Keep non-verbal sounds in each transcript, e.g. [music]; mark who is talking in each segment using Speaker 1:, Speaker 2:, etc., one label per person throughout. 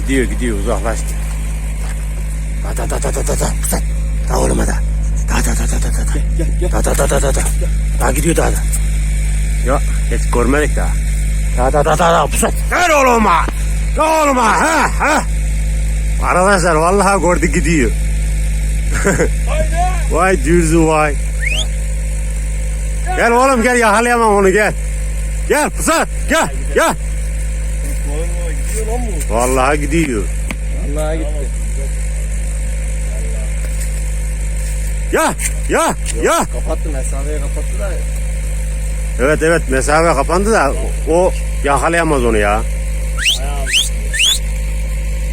Speaker 1: Gidiyor gidiyor uzaklaştı. Da da da da da da da. Pusat. Da oğlum da. Da da da da da da. Da da da da da da. Da gidiyor da da. Yok hiç görmedik daha. Da da da da da. Pusat. Ver oğlum ha. Da oğlum ha. Ha ha. Arkadaşlar vallahi gördü gidiyor. vay dürzü vay. Gel oğlum gel yakalayamam onu gel. Gel pusat gel gel.
Speaker 2: Gidiyor lan bu.
Speaker 1: Vallahi gidiyor.
Speaker 2: Allah'a gitti.
Speaker 1: Ya ya ya.
Speaker 2: Kapattı mesafeyi kapattı da.
Speaker 1: Evet evet mesafe kapandı da o yakalayamaz onu ya.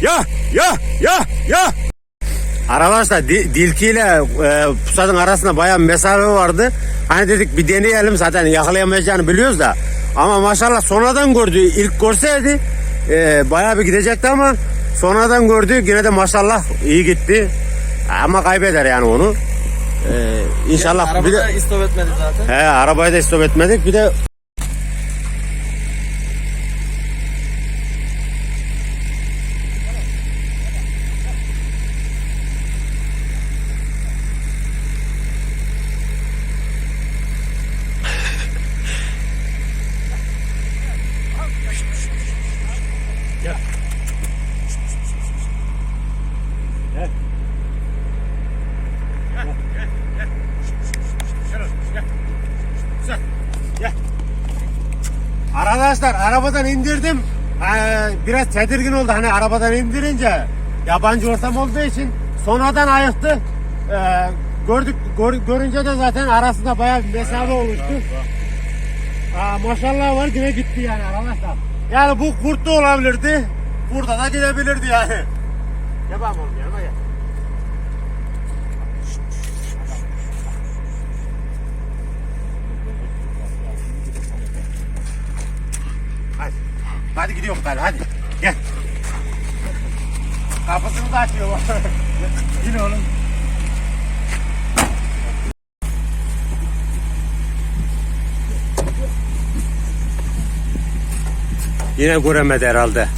Speaker 1: Ya ya ya ya. Arkadaşlar di, dilkiyle e, pusatın arasında bayağı mesafe vardı. Hani dedik bir deneyelim zaten yakalayamayacağını biliyoruz da. Ama maşallah sonradan gördü. İlk görseydi e, bayağı bir gidecekti ama sonradan gördü. Yine de maşallah iyi gitti. Ama kaybeder yani onu. E, inşallah bir
Speaker 2: Arabada
Speaker 1: de,
Speaker 2: istop etmedi zaten.
Speaker 1: he, arabayı da stop etmedik. Bir de Arkadaşlar arabadan indirdim. Ee, biraz tedirgin oldu hani arabadan indirince yabancı ortam olduğu için sonradan ayıktı. Ee, gördük gör- görünce de zaten arasında bayağı bir mesafe oluştu. Aa, maşallah var yine gitti yani arkadaşlar. Yani bu kurt da olabilirdi. Burada da gidebilirdi yani. Bakalım oğlum yanıma gel. Hadi gidiyoruz hadi hadi. Gel. Kapısını da açıyor. [laughs] Yine oğlum. Yine göremedi herhalde.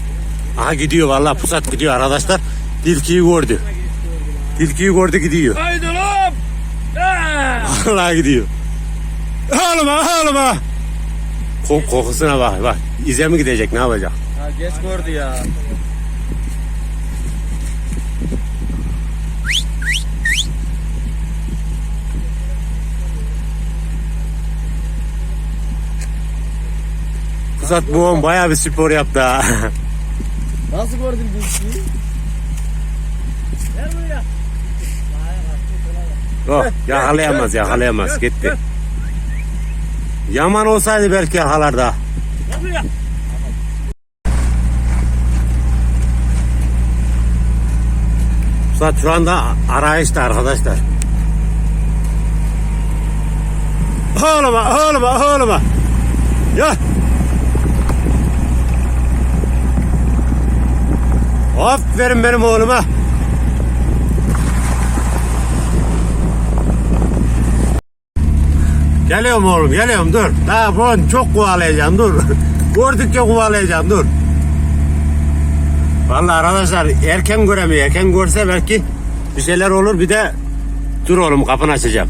Speaker 1: Aha gidiyor vallahi pusat gidiyor arkadaşlar. Tilkiyi gördü. Tilkiyi gördü gidiyor.
Speaker 2: Haydi lan. [laughs]
Speaker 1: Vallahi gidiyor. Ağlama ağlama. Kok kokusuna bak bak. İze mi gidecek ne yapacak?
Speaker 2: Ha geç gördü ya.
Speaker 1: Bu on bayağı bir spor yaptı ha. [laughs]
Speaker 2: Nasıl gördün dilkiyi? Gel buraya.
Speaker 1: Yok yakalayamaz yakalayamaz gitti. Yaman olsaydı belki yakalar da.
Speaker 2: Gel buraya.
Speaker 1: Pusat şu anda arayışta arkadaşlar. Ağlama ağlama ağlama. Ya. Aferin benim oğluma. Geliyorum oğlum geliyorum dur. Daha bu çok kovalayacağım dur. [laughs] Gördükçe kovalayacağım dur. Vallahi arkadaşlar erken göremiyor. Erken görse belki bir şeyler olur. Bir de dur oğlum kapını açacağım.